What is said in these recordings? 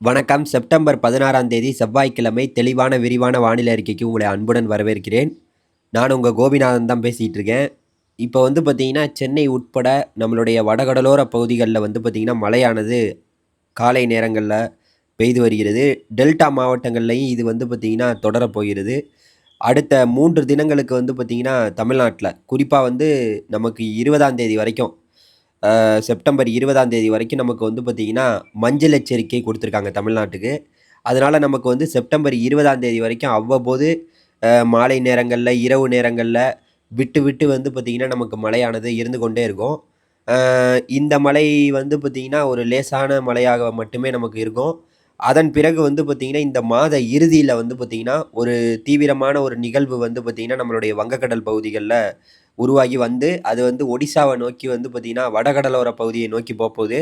வணக்கம். செப்டம்பர் பதினாறாம் தேதி செவ்வாய்க்கிழமை தெளிவான விரிவான வானிலை அறிக்கைக்கு உங்களை அன்புடன் வரவேற்கிறேன். நான் உங்கள் கோபிநாதன் தான் பேசிகிட்டு இருக்கேன். இப்போ வந்து பார்த்திங்கன்னா சென்னை உட்பட நம்மளுடைய வடகடலோர பகுதிகளில் வந்து பார்த்திங்கன்னா மழையானது காலை நேரங்களில் பெய்து வருகிறது. டெல்டா மாவட்டங்கள்லையும் இது வந்து பார்த்திங்கன்னா தொடரப்போகிறது அடுத்த மூன்று தினங்களுக்கு வந்து பார்த்திங்கன்னா தமிழ்நாட்டில் குறிப்பாக வந்து நமக்கு இருபதாம் தேதி வரைக்கும் செப்டம்பர் இருபதாம் தேதி வரைக்கும் நமக்கு வந்து பார்த்திங்கன்னா மஞ்சள் எச்சரிக்கை கொடுத்துருக்காங்க தமிழ்நாட்டுக்கு. அதனால் நமக்கு வந்து செப்டம்பர் இருபதாம் தேதி வரைக்கும் அவ்வப்போது மாலை நேரங்களில் இரவு நேரங்களில் விட்டு விட்டு வந்து பார்த்திங்கன்னா நமக்கு மழையானது இருந்து கொண்டே இருக்கும். இந்த மழை வந்து பார்த்திங்கன்னா ஒரு லேசான மழையாக மட்டுமே நமக்கு இருக்கும். அதன் பிறகு வந்து பார்த்திங்கன்னா இந்த மாத இறுதியில் வந்து பார்த்திங்கன்னா ஒரு தீவிரமான ஒரு நிகழ்வு வந்து பார்த்திங்கன்னா நம்மளுடைய வங்கக்கடல் பகுதிகளில் உருவாகி வந்து அது வந்து ஒடிசாவை நோக்கி வந்து பார்த்திங்கன்னா வடகடலோர பகுதியை நோக்கி போகுது.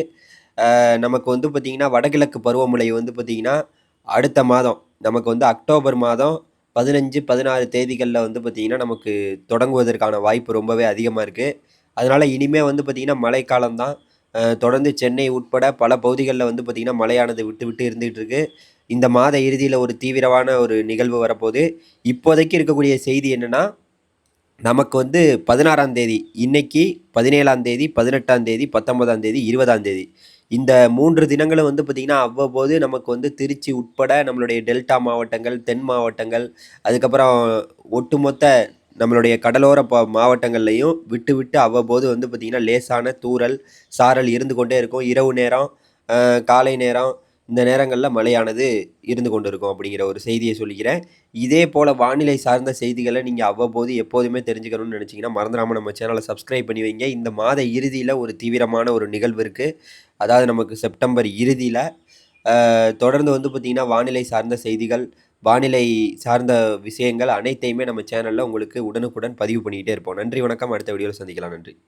நமக்கு வந்து பார்த்திங்கன்னா வடகிழக்கு பருவமழை வந்து பார்த்திங்கன்னா அடுத்த மாதம் நமக்கு வந்து அக்டோபர் மாதம் பதினஞ்சு பதினாறு தேதிகளில் வந்து பார்த்திங்கன்னா நமக்கு தொடங்குவதற்கான வாய்ப்பு ரொம்பவே அதிகமாக இருக்குது அதனால் இனிமேல் வந்து பார்த்திங்கன்னா மழைக்காலம்தான் தொடர்ந்து சென்னை உட்பட பல பகுதிகளில் வந்து பார்த்திங்கன்னா மழையானது விட்டு விட்டு இருந்துகிட்டு இருக்கு. இந்த மாத இறுதியில் ஒரு தீவிரமான ஒரு நிகழ்வு வரப்போகுது. இப்போதைக்கு இருக்கக்கூடிய செய்தி என்னென்னா நமக்கு வந்து பதினாறாம் தேதி இன்னைக்கு பதினேழாம் தேதி பதினெட்டாம் தேதி பத்தொன்பதாம் தேதி இருபதாம் தேதி. இந்த மூன்று தினங்களும் வந்து பார்த்திங்கன்னா அவ்வப்போது நமக்கு வந்து திருச்சி உட்பட நம்மளுடைய டெல்டா மாவட்டங்கள் தென் மாவட்டங்கள் அதுக்கப்புறம் ஒட்டுமொத்த நம்மளுடைய கடலோர ப மாவட்டங்கள்லையும் விட்டு விட்டு அவ்வப்போது வந்து பார்த்திங்கன்னா லேசான தூறல் சாரல் இருந்து கொண்டே இருக்கும். இரவு நேரம் காலை நேரம் இந்த நேரங்களில் மழையானது இருந்து கொண்டு இருக்கும் அப்படிங்கிற ஒரு செய்தியை சொல்லிக்கிறேன். இதே போல் வானிலை சார்ந்த செய்திகளை நீங்கள் அவ்வப்போது எப்போதுமே தெரிஞ்சுக்கணும்னு நினச்சிங்கன்னா மறந்துடாமல் நம்ம சேனலை சப்ஸ்கிரைப் பண்ணி வைங்க. இந்த மாத இறுதியில் ஒரு தீவிரமான ஒரு நிகழ்வு இருக்குது அதாவது நமக்கு செப்டம்பர் இறுதியில் தொடர்ந்து வந்து பார்த்திங்கன்னா வானிலை சார்ந்த செய்திகள் வானிலை சார்ந்த விஷயங்கள் அனைத்தையுமே நம்ம சேனலில் உங்களுக்கு உடனுக்குடன் பதிவு பண்ணிக்கிட்டே இருப்போம். நன்றி வணக்கம். அடுத்த வீடியோவில் சந்திக்கலாம். நன்றி.